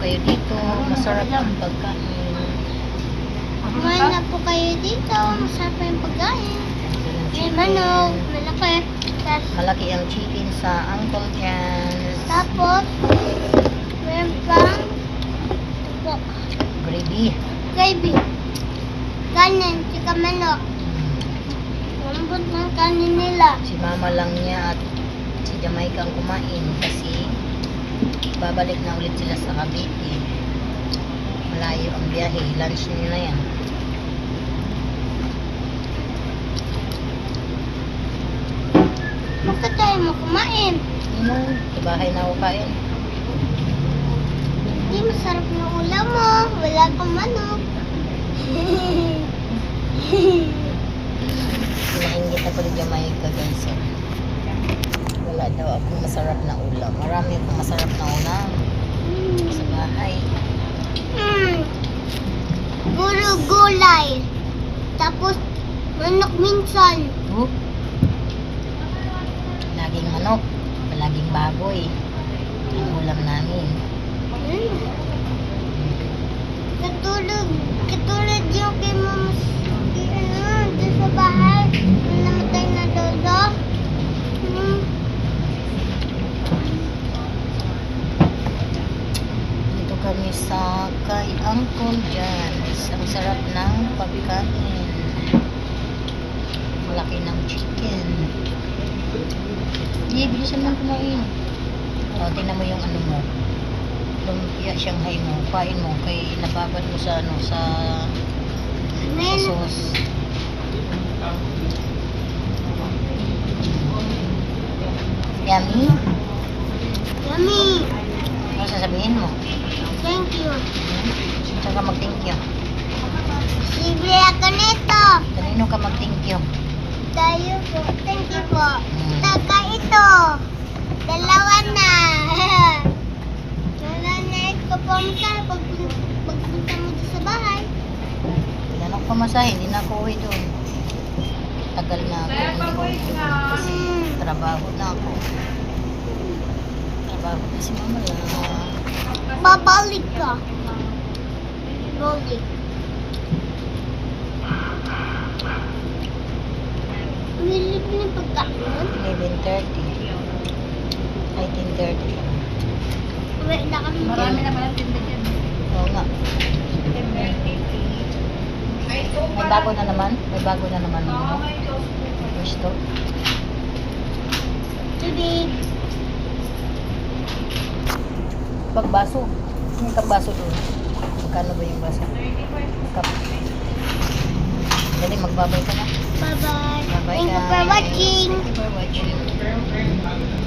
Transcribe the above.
kayo dito. Masarap ang pagkain. Kumain na po kayo dito. Masarap yung pagkain. May manok, malaki. Tapos, Malaki ang chicken sa Uncle Jan's. tapos meron pang po, Gravy. gravy. Kanin, tsaka manok. Lambot ng kanin nila. Si mama lang niya at si Jamaica ang kumain kasi babalik na ulit sila sa Cavite. Malayo ang biyahe. Lunch niyo na yan. Bakit tayo mo kumain? Ano? Sa bahay na ako kain. Hindi masarap yung ulam mo. Wala kang manok. Nainggit ako ni Jamaica guys. Akong masarap na ulam. Marami akong masarap na ulam sa bahay. mm. Puro gulay. Tapos, manok minsan. Oh. Laging manok. Laging baboy. Ang ulam namin. Mm. Katulad, kami sa kay Uncle Jan's. Ang sarap ng pagkain. Malaki ng chicken. Hindi, bilisan mo kumain. O, tingnan mo yung ano mo. Lumpia Shanghai mo. Kain mo. Kay nababad mo sa ano, sa, sa sauce. Yummy. Yummy. Ano sasabihin mo? Thank you. Saan ka mag-thank you? Libre ako nito. Kanino ka mag-thank you? Tayo po. Thank you po. Hmm. Taka ito. Dalawa na. Wala na ito po pag pagpunta mo dito sa bahay. Yan ako pamasahe, hindi na ako uwi doon. Tagal na ako, hindi ko kasi trabaho na ako. Trabaho na si mama lang. Babalik ka. Balik. Wilip na pagkain. 11.30. Ay, 10.30 pa. Uwi na kami Marami naman ang tinda dyan. Oo nga. May bago na naman? May bago na naman ano? Gusto? Tubig. Pagbaso. May kabaso doon. Magkano ba yung baso? Kap. Dali, magbabay ka na. Bye-bye. Bye-bye Thank you for guys. watching. Thank you for watching.